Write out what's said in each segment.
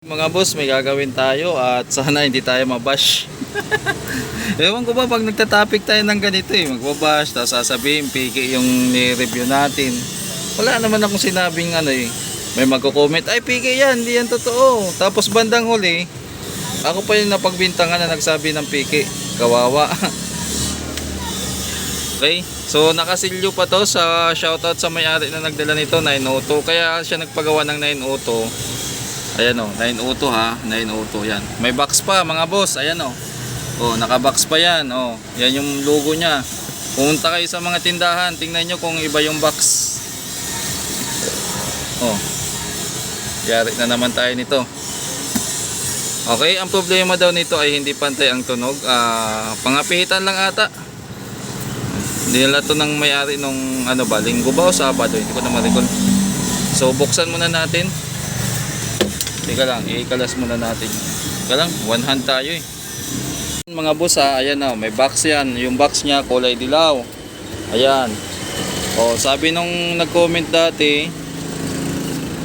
Mga boss, may gagawin tayo at sana hindi tayo mabash. Ewan ko ba pag nagta-topic tayo ng ganito eh, magbabash, tapos sasabihin, piki yung ni-review natin. Wala naman akong sinabing ano eh. May magko-comment, ay piki yan, hindi yan totoo. Tapos bandang huli, ako pa yung napagbintangan na nagsabi ng piki. Kawawa. okay, so nakasilyo pa to sa shoutout sa may-ari na nagdala nito, 902. Kaya siya nagpagawa ng 902. Ayan o, 902 ha, 902 yan. May box pa mga boss, ayan o. Oh, naka-box pa yan. Oh, yan yung logo niya. Pumunta kayo sa mga tindahan, tingnan nyo kung iba yung box. Oh. Yari na naman tayo nito. Okay, ang problema daw nito ay hindi pantay ang tunog. Ah, pangapihitan lang ata. Nila to nang may-ari nung ano ba, linggo ba o sabado, hindi ko na ma-recall. So, buksan muna natin. Teka lang, i-kalas muna natin. Teka lang, one hand tayo eh. Mga boss ha, ayan na, may box yan. Yung box niya kulay dilaw. Ayan. O, sabi nung nag-comment dati,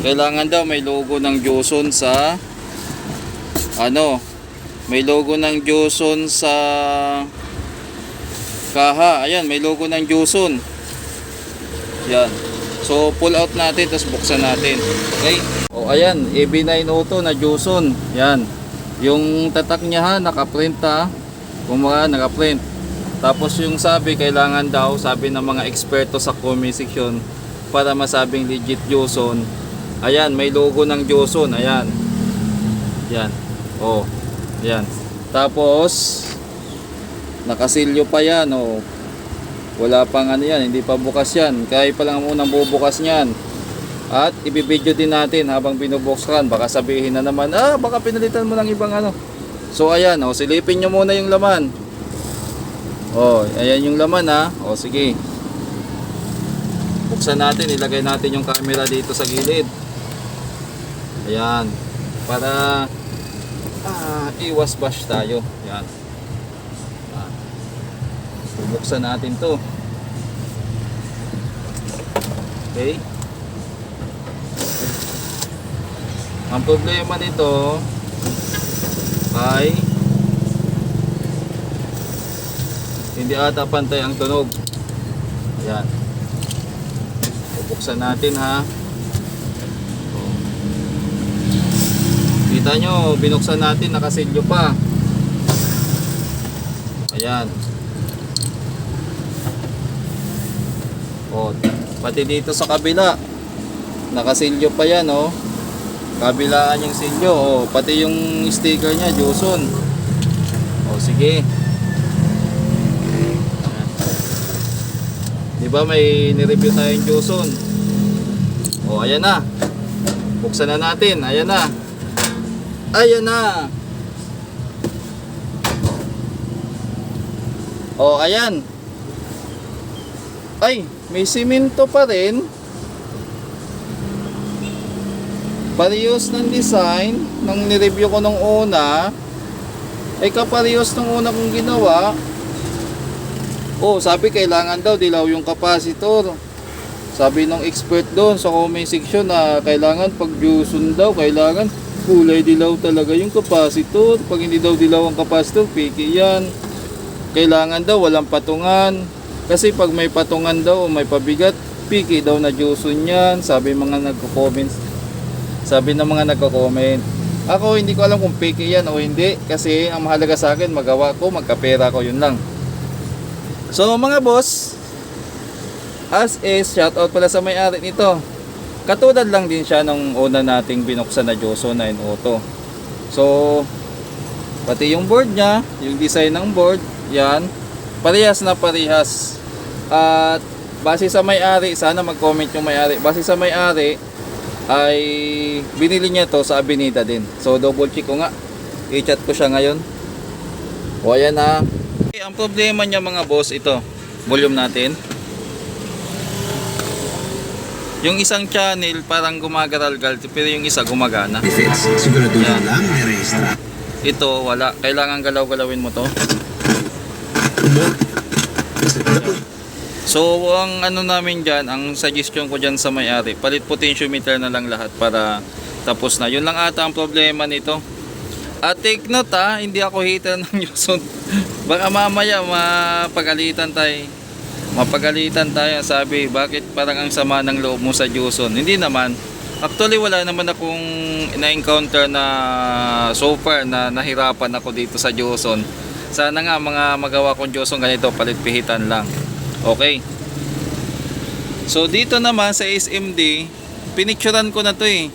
kailangan daw may logo ng Joson sa ano, may logo ng Joson sa kaha. Ayan, may logo ng Joson. Yan. So, pull out natin, tapos buksan natin. Okay? O, ayan, AB902 na Joson. Yan. Yung tatak niya ha, nakaprint ha. Kumaka, nakaprint. Tapos yung sabi, kailangan daw, sabi ng mga eksperto sa comment section, para masabing legit Joson. Ayan, may logo ng Joson. Ayan. Yan. O, yan. Tapos, nakasilyo pa yan. O, wala pang ano yan, hindi pa bukas yan. Kaya pa lang unang bubukas niyan. At ibibideo din natin habang binubuksan. Baka sabihin na naman, ah, baka pinalitan mo ng ibang ano. So ayan, oh, silipin nyo muna yung laman. Oh, ayan yung laman ha. Oh, sige. Buksan natin, ilagay natin yung camera dito sa gilid. Ayan. Para ah, iwas bash tayo. Ayan. Ah. Bubuksan natin to. Okay. Ang problema nito ay hindi ata pantay ang tunog. Ayan. Bubuksan natin ha. Kita nyo, binuksan natin, nakasilyo pa. Ayan. O, pati dito sa kabila, nakasilyo pa yan, oh. Kabilaan yung silyo, oh. Pati yung sticker niya, Joson. O, sige. Di ba may nireview tayong Joson? O, ayan na. Buksan na natin, ayan na. Ayan na. O, ayan. Ay, may simento pa rin. Parehas ng design nung nireview ko nung una. Ay kaparehas nung una kong ginawa. Oh, sabi kailangan daw dilaw yung capacitor. Sabi ng expert doon sa comment section na kailangan pag juicing daw, kailangan kulay dilaw talaga yung capacitor. Pag hindi daw dilaw ang capacitor, piki yan. Kailangan daw walang patungan. Kasi pag may patungan daw o may pabigat, piki daw na juicing yan. Sabi mga nagko-comments. Sabi ng mga nagko-comment. Ako hindi ko alam kung piki yan o hindi. Kasi ang mahalaga sa akin, magawa ko, magkapera ko, yun lang. So mga boss, as is, shoutout pala sa may-ari nito. Katulad lang din siya nung una nating binuksan na Joso 9 Auto. So, pati yung board niya, yung design ng board, yan, parehas na parehas. At base sa may-ari, sana mag-comment yung may-ari. Base sa may-ari, ay binili niya to sa Avenida din. So, double check ko nga. I-chat ko siya ngayon. O, ayan na. Okay, ang problema niya mga boss, ito. Volume natin. Yung isang channel parang gumagaral-gal pero yung isa gumagana. Defense, siguraduhin Yan. lang may rehistrar. Ito wala. Kailangan galaw-galawin mo to. So ang ano namin dyan, ang suggestion ko dyan sa may-ari, palit potentiometer na lang lahat para tapos na. Yun lang ata ang problema nito. At take note ha, hindi ako hater ng Yuson. Baka mamaya mapagalitan tayo. Mapagalitan tayo. Sabi, bakit parang ang sama ng loob mo sa Yuson? Hindi naman. Actually, wala naman akong na-encounter na so far na nahirapan ako dito sa Yuson. Sana nga mga magawa kong Yuson ganito, palit pihitan lang. Okay. So dito naman sa SMD, pinicturean ko na to eh.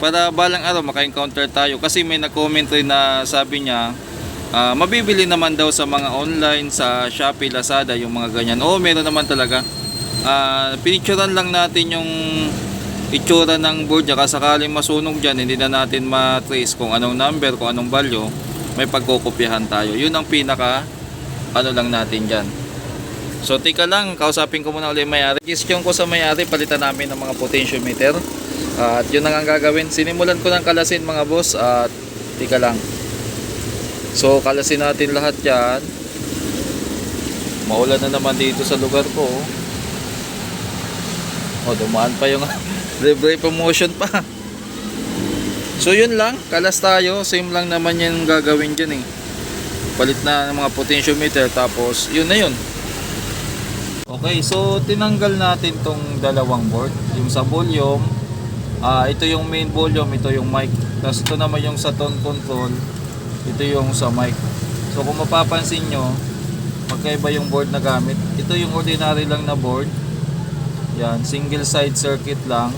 Para balang araw maka-encounter tayo. Kasi may nag-comment rin na sabi niya, ah, mabibili naman daw sa mga online, sa Shopee, Lazada, yung mga ganyan. Oo, meron naman talaga. Ah, pinicturean lang natin yung itsura ng board niya. Sakaling masunog dyan, hindi na natin ma-trace kung anong number, kung anong value. May pagkukopyahan tayo. Yun ang pinaka ano lang natin dyan. So tika lang, kausapin ko muna ulit may-ari. Question ko sa may-ari, palitan namin ng mga potentiometer. at yun ang gagawin. Sinimulan ko ng kalasin mga boss at tika lang. So kalasin natin lahat yan. Maulan na naman dito sa lugar ko. Oh, dumaan pa yung libre promotion pa. So yun lang, kalas tayo. Same lang naman yung gagawin dyan eh. Palit na ng mga potentiometer tapos yun na yun. Okay, so tinanggal natin tong dalawang board. Yung sa volume, ah ito yung main volume, ito yung mic. Tapos ito naman yung sa tone control, ito yung sa mic. So kung mapapansin nyo, magkaiba yung board na gamit. Ito yung ordinary lang na board. Yan, single side circuit lang.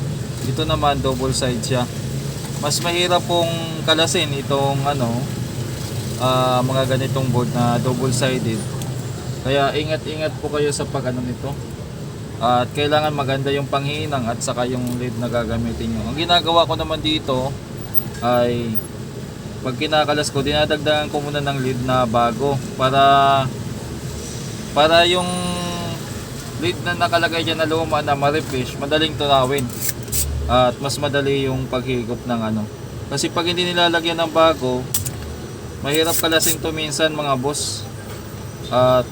Ito naman double side siya. Mas mahirap pong kalasin itong ano, ah, mga ganitong board na double sided. Kaya ingat-ingat po kayo sa pag ano nito. At kailangan maganda yung panghinang at saka yung lead na gagamitin nyo. Ang ginagawa ko naman dito ay pag kinakalas ko, dinadagdagan ko muna ng lead na bago para para yung lead na nakalagay dyan na luma na ma-refresh, madaling tunawin. At mas madali yung paghigop ng ano. Kasi pag hindi nilalagyan ng bago, mahirap kalasin to minsan mga boss. At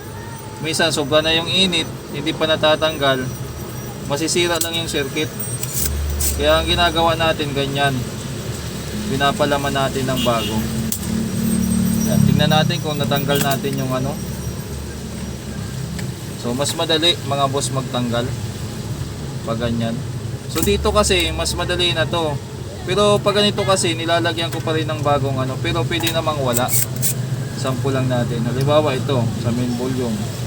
minsan sobra na yung init, hindi pa natatanggal, masisira lang yung circuit. Kaya ang ginagawa natin ganyan, pinapalaman natin ng bago. Yan, tingnan natin kung natanggal natin yung ano. So mas madali mga boss magtanggal pag ganyan. So dito kasi mas madali na to. Pero pag ganito kasi nilalagyan ko pa rin ng bagong ano, pero pwede namang wala. Sample lang natin. Halimbawa ito sa main volume.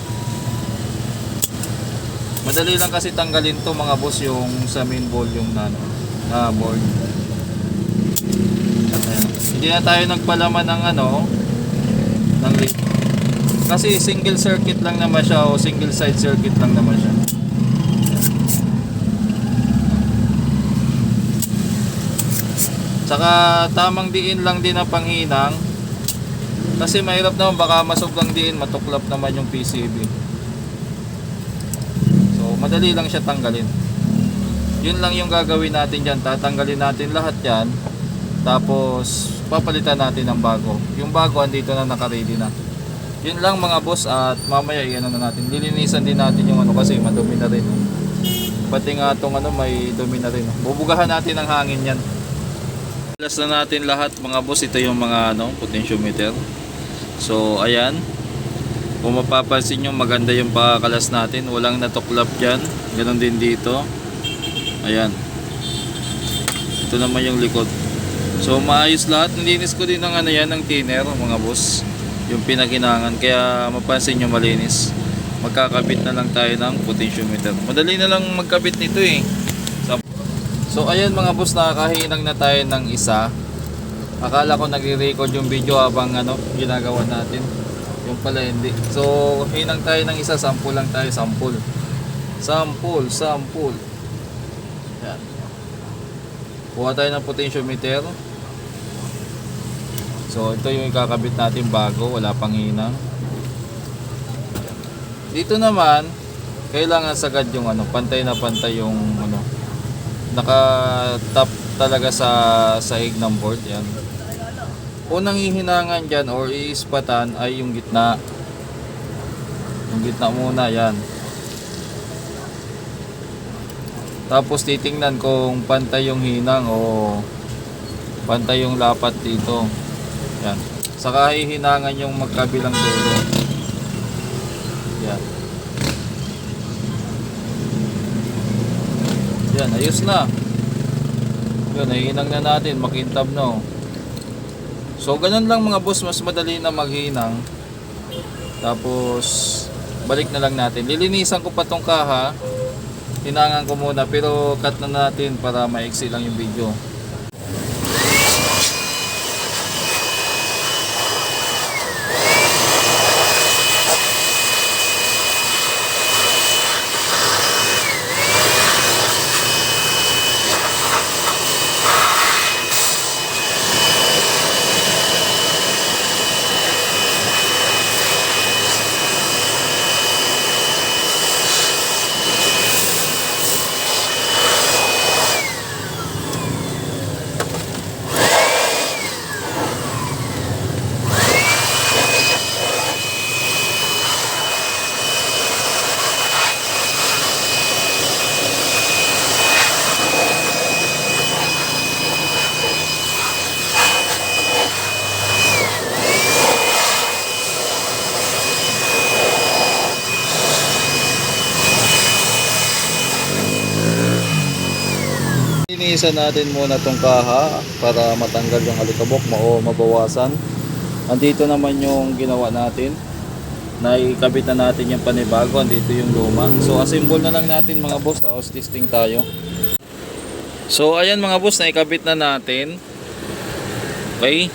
Madali lang kasi tanggalin to mga boss yung sa main volume na ano, na board. Ayan. Hindi na tayo nagpalaman ng ano ng lead. Kasi single circuit lang naman siya o single side circuit lang naman siya. Tsaka tamang diin lang din ang panghinang. Kasi mahirap naman baka masobrang diin, matuklap naman yung PCB. Madali lang siya tanggalin. Yun lang yung gagawin natin dyan. Tatanggalin natin lahat yan. Tapos papalitan natin ng bago. Yung bago andito na naka-ready na. Yun lang mga boss at mamaya iyan na natin. Lilinisan din natin yung ano kasi madumi na rin. Pati nga itong ano may dumi na rin. Bubugahan natin ng hangin yan. Alas na natin lahat mga boss. Ito yung mga ano, potentiometer. So ayan. Kung mapapansin nyo maganda yung pakakalas natin. Walang natuklap dyan. Ganon din dito. Ayan. Ito naman yung likod. So maayos lahat. Nilinis ko din ng ano yan, ng thinner mga boss. Yung pinaginangan. Kaya mapansin nyo malinis. Magkakabit na lang tayo ng potentiometer. Madali na lang magkabit nito eh. So ayan mga boss, nakakahinang na tayo ng isa. Akala ko nagre-record yung video habang ano, ginagawa natin. Yung pala hindi. So hinang tayo ng isa, sample lang tayo, sample. Sample, sample. Yan. Kuha tayo ng potentiometer. So ito yung ikakabit natin bago, wala pang hinang. Dito naman, kailangan sagad yung ano, pantay na pantay yung ano, naka-top talaga sa sahig ng board yan. Unang hihinangan dyan or iispatan ay yung gitna. Yung gitna muna yan. Tapos titingnan kung pantay yung hinang o Pantay yung lapat dito. Yan. Saka hihinangan yung magkabilang dulo. Yan. Yan, ayos na. Yun, nahinang na natin, makintab no. So, ganun lang mga boss, mas madali na maghinang. Tapos, balik na lang natin. Lilinisan ko pa tong kaha. Hinangan ko muna, pero cut na natin para maiksi lang yung video. Linisan natin muna tong kaha para matanggal yung alikabok o mabawasan. Andito naman yung ginawa natin. Naikabit na natin yung panibago. Andito yung luma. So assemble na lang natin mga boss. Tapos testing tayo. So ayan mga boss, naikabit na natin. Okay.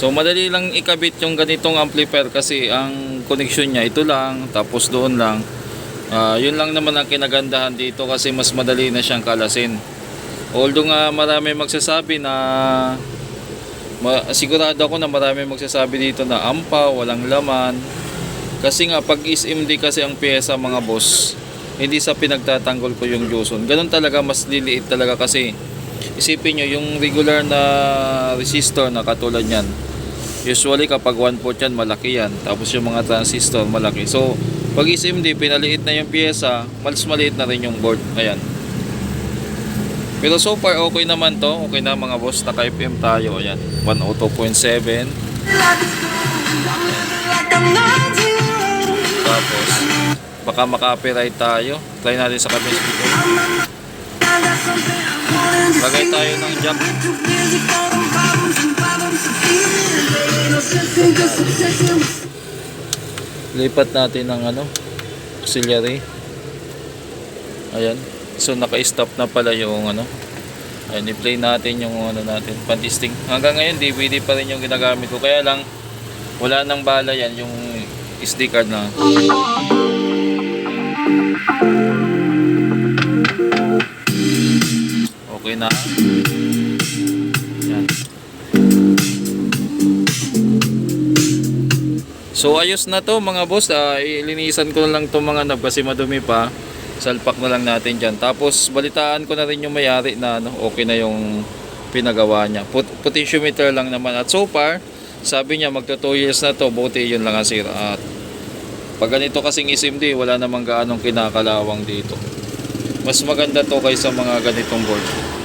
So madali lang ikabit yung ganitong amplifier kasi ang connection niya ito lang. Tapos doon lang. Ah, yun lang naman ang kinagandahan dito kasi mas madali na siyang kalasin. Although nga marami magsasabi na ma, sigurado ako na marami magsasabi dito na ampa, walang laman. Kasi nga pag SMD kasi ang pyesa mga boss, hindi sa pinagtatanggol ko yung Joson. Ganun talaga mas liliit talaga kasi isipin nyo yung regular na resistor na katulad yan. Usually kapag 1 port yan malaki yan. Tapos yung mga transistor malaki. So pag SMD pinaliit na yung pyesa, mas maliit na rin yung board. Ayan. Pero so far okay naman to. Okay na mga boss. Naka FM tayo. Ayan. 102.7. Tapos baka maka-copyright tayo. Try natin sa kabin speaker. Lagay tayo ng jack. Lipat natin ng ano, auxiliary. Ayan. So naka-stop na pala yung ano. Ayan, i-play natin yung ano natin, pantisting. Hanggang ngayon DVD pa rin yung ginagamit ko. Kaya lang wala nang bala yan yung SD card na. Okay na. Yan. So ayos na to mga boss. Ah, ilinisan ko lang to mga nab kasi madumi pa. Salpak na lang natin dyan. Tapos balitaan ko na rin yung mayari na ano, okay na yung pinagawa niya. Put potentiometer lang naman. At so far, sabi niya magto 2 years na to. Buti yun lang ang sira. At pag ganito kasing SMD, wala namang gaanong kinakalawang dito. Mas maganda to kaysa mga ganitong board.